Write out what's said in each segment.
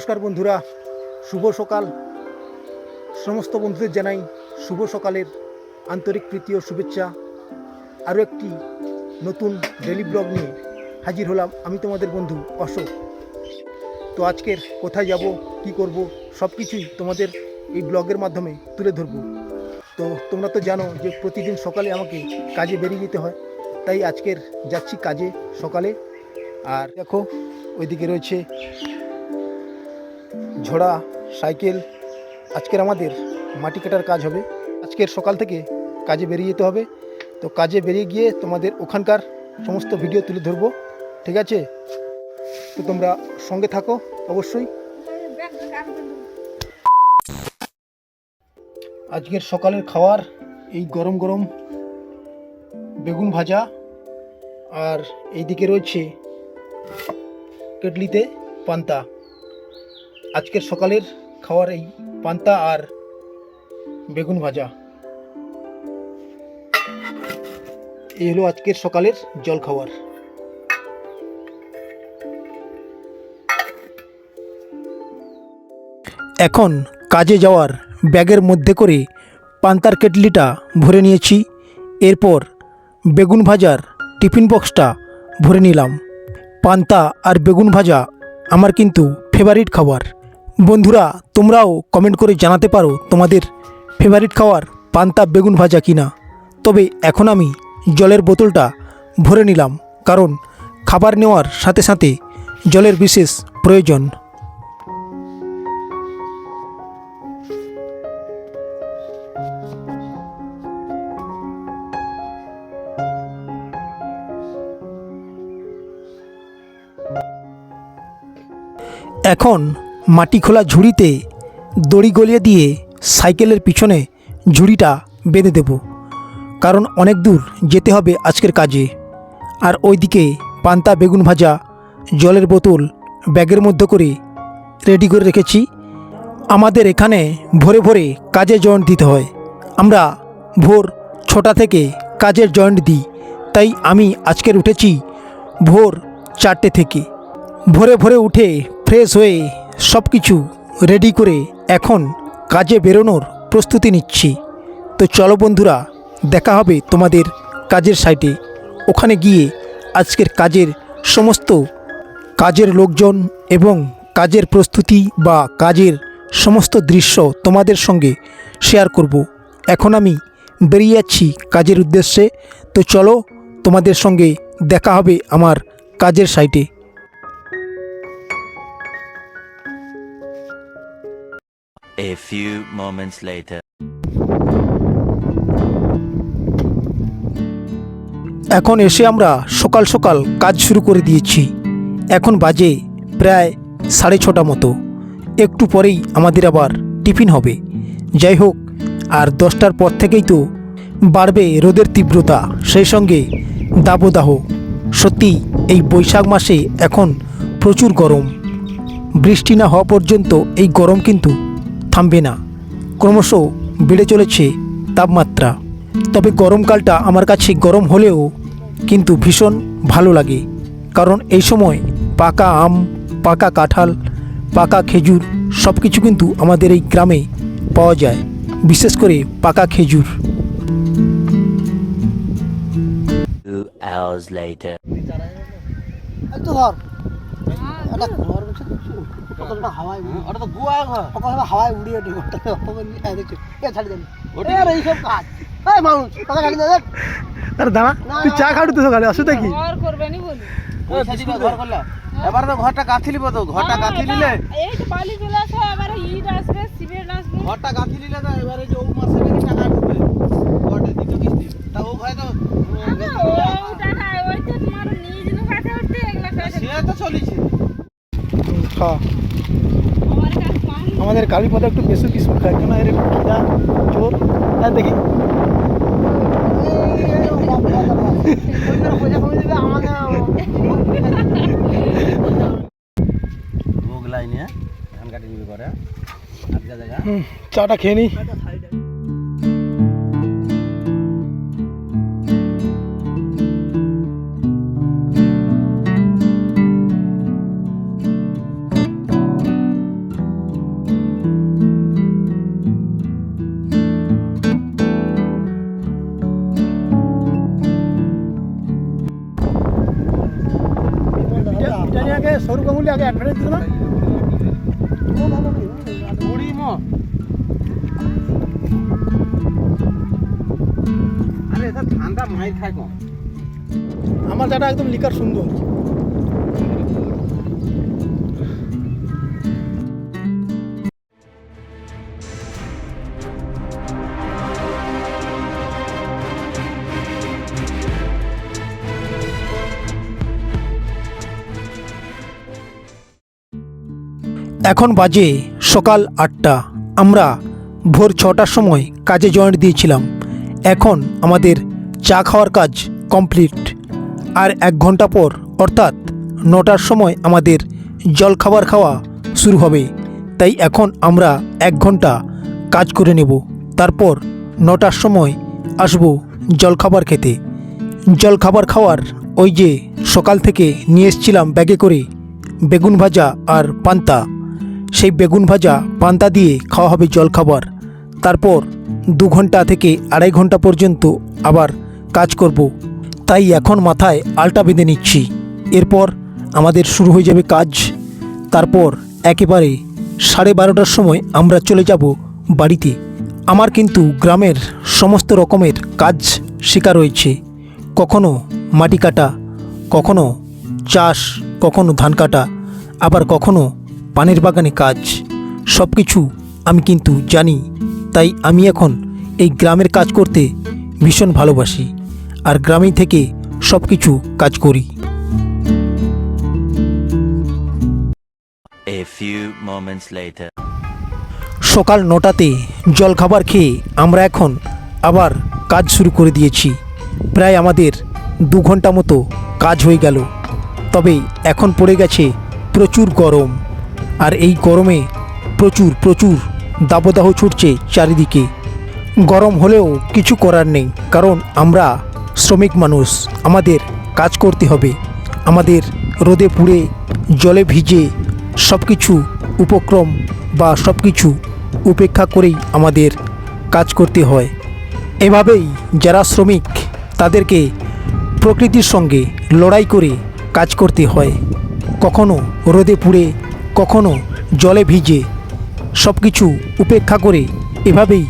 নমস্কার বন্ধুরা, শুভ সকাল। সমস্ত বন্ধুদের জানাই শুভ সকালের আন্তরিক প্রীতি ও শুভেচ্ছা। আরও একটি নতুন ডেলি ব্লগ নিয়ে হাজির হলাম আমি তোমাদের বন্ধু অশোক। তো আজকের কোথায় যাব, কি করব সব কিছুই তোমাদের এই ব্লগের মাধ্যমে তুলে ধরব। তো তোমরা তো জানো যে প্রতিদিন সকালে আমাকে কাজে বেরিয়ে যেতে হয়, তাই আজকের যাচ্ছি কাজে সকালে। আর দেখো, ওইদিকে রয়েছে ঝোড়া সাইকেল, আজকের আমাদের মাটি কাটার কাজ হবে। আজকের সকাল থেকে কাজে বেরিয়ে যেতে হবে। তো কাজে বেরিয়ে গিয়ে তোমাদের ওখানকার সমস্ত ভিডিও তুলে ধরবো। ঠিক আছে? তো তোমরা সঙ্গে থাকো, অবশ্যই। আজকের সকালের খাবার এই গরম গরম বেগুন ভাজা আর এইদিকে রয়েছে কেটলিতে পান্তা। আজকের সকালের খাওয়ার এই পান্তা আর বেগুন ভাজা। এই হলো আজকের সকালের জল খাওয়ার। এখন কাজে যাওয়ার ব্যাগের মধ্যে করে পান্তার কেটলিটা ভরে নিয়েছি। এরপর বেগুন ভাজার টিফিন বক্সটা ভরে নিলাম। পান্তা আর বেগুন ভাজা আমার কিন্তু ফেভারিট খাবার। বন্ধুরা, তোমরাও কমেন্ট করে জানাতে পারো তোমাদের ফেভারিট খাবার পান্তা বেগুন ভাজা কিনা। তবে এখন আমি জলের বোতলটা ভরে নিলাম, কারণ খাবার নেওয়ার সাথে সাথে জলের বিশেষ প্রয়োজন। এখন মাটি খোলা ঝুড়িতে দড়ি গলিয়ে দিয়ে সাইকেলের পিছনে ঝুড়িটা বেঁধে দেব, কারণ অনেক দূর যেতে হবে আজকের কাজে। আর ওইদিকে পান্তা বেগুন ভাজা, জলের বোতল, ব্যাগের মধ্যে করে রেডি করে রেখেছি। আমাদের এখানে ভোরে ভোরে কাজে জয়েন্ট দিতে হয়। আমরা ভোর ছটা থেকে কাজের জয়েন্ট দিই, তাই আমি আজকের উঠেছি ভোর চারটে থেকে। ভোরে ভোরে উঠে ফ্রেশ হয়ে সব কিছু রেডি করে এখন কাজে বেরোনোর প্রস্তুতি নিচ্ছি। তো চলো বন্ধুরা, দেখা হবে তোমাদের কাজের সাইটে ওখানে গিয়ে আজকের কাজের সমস্ত কাজের লোকজন এবং কাজের প্রস্তুতি বা কাজের সমস্ত দৃশ্য তোমাদের সঙ্গে শেয়ার করব। এখন আমি বেরিয়ে যাচ্ছি কাজের উদ্দেশ্যে। তো চলো তোমাদের সঙ্গে দেখা হবে আমার কাজের সাইটে A few moments later. এখন এসে আমরা সকাল সকাল কাজ শুরু করে দিয়েছি। এখন বাজে প্রায় সাড়ে ছটা মতো। একটু পরেই আমাদের আবার টিফিন হবে। যাই হোক, আর দশটার পর থেকেই তো বাড়বে রোদের তীব্রতা, সেই সঙ্গে দাবদাহ। সত্যি এই বৈশাখ মাসে এখন প্রচুর গরম। বৃষ্টি না হওয়া পর্যন্ত এই গরম কিন্তু থামবে না। ক্রমশ বেড়ে চলেছে তাপমাত্রা। তবে গরমকালটা আমার কাছে গরম হলেও কিন্তু ভীষণ ভালো লাগে। কারণ এই সময় পাকা আম পাকা কাঁঠাল পাকা খেজুর সব কিছু কিন্তু আমাদের এই গ্রামে পাওয়া যায় বিশেষ করে পাকা খেজুর। Two hours later. কতটা হাওয়ায় ওটা তো গুয়া ঘর কতটা হাওয়ায় উড়িয়ে ওঠে ওটা এই দেখছ এ ছাড়ি দেন। এ আর এইসব কাজ। এই মানুষ টাকা ছাড়ি দেন। আরে দাঁড়া তুই চা খাওয়াতে তো সকালে অসুবিধা কি? ঘর করবেনি বলি। পয়সা দিবে ঘর করলে। এবার তো ঘরটা গাঁথি লিব তো ঘরটা গাঁথি নিলে এই তো বালি চলে আসে এবারে ইট আসবে সিমেন্ট আসবে। ঘরটা গাঁথি নিলে তো এবারে যে ও মাসে নাকি টাকা ঢুকবে। ঘরটা দ্বিতীয় কিস্তি তা ও ঘরে তো ও টাকা ওই তো তোমার নিজ নু কাটে উঠতে এগুলা সে তো চলেছে। হ্যাঁ আমাদের কালীপদে একটু বেশি কিছু খায়। কেন? এর খিদা চোর। হ্যাঁ দেখি। চাটা খেয়ে দিবে আগে অ্যাডভার্টাইজ দিল না আমার চাটা একদম লিকার সুন্দর। এখন বাজে সকাল আটটা। আমরা ভোর ছটার সময় কাজে জয়েন্ট দিয়েছিলাম। এখন আমাদের চা খাওয়ার কাজ কমপ্লিট আর এক ঘণ্টা পর, অর্থাৎ নটার সময় আমাদের জল খাবার খাওয়া শুরু হবে। তাই এখন আমরা এক ঘণ্টা কাজ করে নেব। তারপর নটার সময় আসব জলখাবার খেতে। জলখাবার খাওয়ার ওই যে সকাল থেকে নিয়ে এসছিলাম ব্যাগে করে বেগুন ভাজা আর পান্তা। সেই বেগুন ভাজা পান্তা দিয়ে খাওয়া হবে জলখাবার। তারপর দু ঘণ্টা থেকে আড়াই ঘণ্টা পর্যন্ত আবার কাজ করব। তাই এখন মাথায় আলটা বেঁধে নিচ্ছি। এরপর আমাদের শুরু হয়ে যাবে কাজ। তারপর একেবারে সাড়ে বারোটার সময় আমরা চলে যাব বাড়িতে। আমার কিন্তু গ্রামের সমস্ত রকমের কাজ শেখা রয়েছে কখনো মাটি কাটা, কখনো চাষ, কখনো ধান কাটা, আবার কখনো পানের বাগানে কাজ। সব কিছু আমি কিন্তু জানি তাই আমি এখন এই গ্রামের কাজ করতে ভীষণ ভালোবাসি আর গ্রামেই থেকে সব কিছু কাজ করি. সকাল নটাতে জলখাবার খেয়ে আমরা এখন আবার কাজ শুরু করে দিয়েছি। প্রায় আমাদের দু ঘণ্টা মতো কাজ হয়ে গেল। তবে এখন পড়ে গেছে প্রচুর গরম। আর এই গরমে প্রচুর প্রচুর দাবদাহ ছুটছে চারিদিকে। গরম হলেও কিছু করার নেই, কারণ আমরা শ্রমিক মানুষ, আমাদের কাজ করতে হবে। আমাদের রোদে পুড়ে, জলে ভিজে সব কিছু উপক্রম বা সব কিছু উপেক্ষা করেই আমাদের কাজ করতে হয়। এভাবেই যারা শ্রমিক, তাদেরকে প্রকৃতির সঙ্গে লড়াই করে কাজ করতে হয়। কখনো রোদে পুড়ে কখনো জলে ভিজে সব কিছু উপেক্ষা করে এভাবেই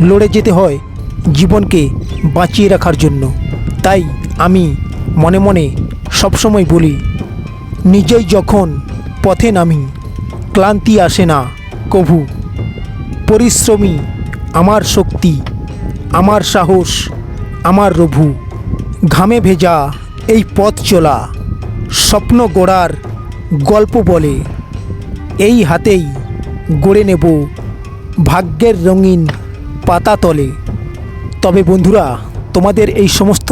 লড়ে যেতে হয় জীবনকে বাঁচিয়ে রাখার জন্য। তাই আমি মনে মনে সবসময় বলি, নিজেই যখন পথে নামি, ক্লান্তি আসে না কভু। পরিশ্রমী আমার শক্তি, আমার সাহস, আমার রভু। ঘামে ভেজা এই পথ চলা, স্বপ্ন গড়ার গল্প বলে এই হাতেই গড়ে নেব ভাগ্যের রঙিন পাতা তলে। তবে বন্ধুরা, তোমাদের এই সমস্ত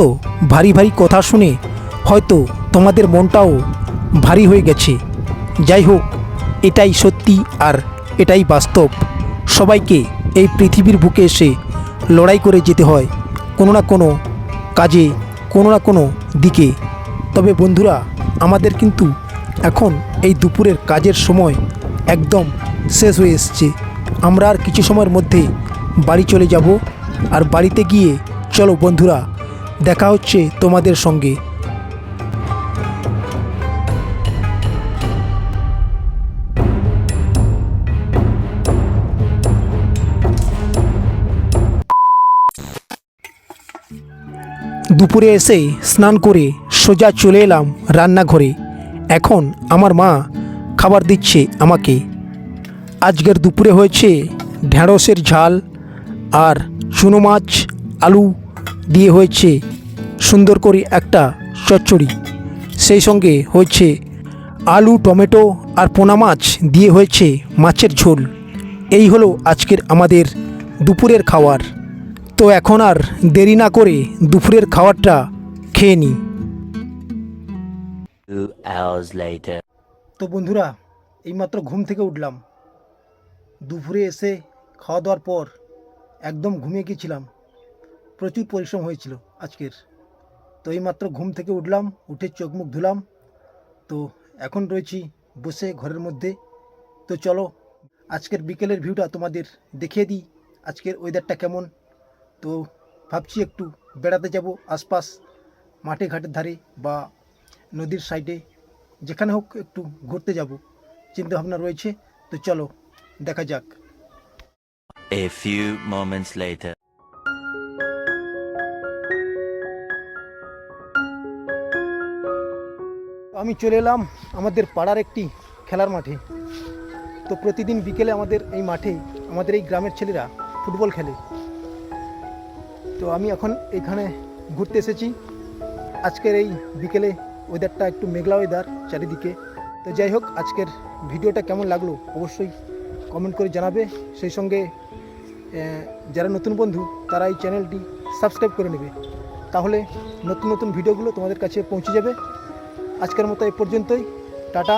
ভারী ভারী কথা শুনে হয়তো তোমাদের মনটাও ভারী হয়ে গেছে। যাই হোক, এটাই সত্যি আর এটাই বাস্তব। সবাইকে এই পৃথিবীর বুকে এসে লড়াই করে যেতে হয় কোনো না কোনো কাজে, কোনো না কোনো দিকে। তবে বন্ধুরা, আমাদের কিন্তু এখন এই দুপুরের কাজের সময় একদম শেষ হয়ে এসছে। আমরা আর কিছু সময়ের মধ্যে বাড়ি চলে যাব আর বাড়িতে গিয়ে চলো বন্ধুরা, দেখা হচ্ছে তোমাদের সঙ্গে। দুপুরে এসে স্নান করে সোজা চলে এলাম রান্নাঘরে। এখন আমার মা খাবার দিচ্ছে আমাকে। আজকের দুপুরে হয়েছে ঢ্যাঁড়সের ঝাল আর চুনো মাছ, আলু দিয়ে হয়েছে সুন্দর করে একটা চচ্চড়ি। সেই সঙ্গে হয়েছে আলু, টমেটো আর পোনা মাছ দিয়ে হয়েছে মাছের ঝোল। এই হলো আজকের আমাদের দুপুরের খাবার। তো এখন আর দেরি না করে দুপুরের খাবারটা খেয়ে নিই. তো বন্ধুরা, এইমাত্র ঘুম থেকে উঠলাম। দুপুরে এসে খাওয়া দাওয়ার পর একদম ঘুমিয়ে গিয়েছিলাম। প্রচুর পরিশ্রম হয়েছিল আজকের। তো এইমাত্র ঘুম থেকে উঠলাম, উঠে চোখ মুখ ধুলাম। তো এখন রয়েছি বসে ঘরের মধ্যে। তো চলো, আজকের বিকেলের ভিউটা তোমাদের দেখিয়ে দিই, আজকের ওয়েদারটা কেমন। তো ভাবছি একটু বেড়াতে যাব আশপাশ মাঠে ঘাটের ধারে বা নদীর সাইডে যেখানে হোক একটু ঘুরতে যাব। চিন্তা ভাবনা রয়েছে তো চলো দেখা যাক। A few moments later. আমি চলে এলাম আমাদের পাড়ার একটি খেলার মাঠে। তো প্রতিদিন বিকেলে আমাদের এই মাঠে আমাদের এই গ্রামের ছেলেরা ফুটবল খেলে। তো আমি এখন এখানে ঘুরতে এসেছি। আজকের এই বিকেলে ওয়েদারটা একটু মেঘলা ওয়েদার চারিদিকে। তো যাই হোক, আজকের ভিডিওটা কেমন লাগল অবশ্যই কমেন্ট করে জানাবে। সেই সঙ্গে যারা নতুন বন্ধু, তারা এই চ্যানেলটি সাবস্ক্রাইব করে নেবে। তাহলে নতুন নতুন ভিডিওগুলো তোমাদের কাছে পৌঁছে যাবে। আজকের মতো এ পর্যন্তই। টাটা।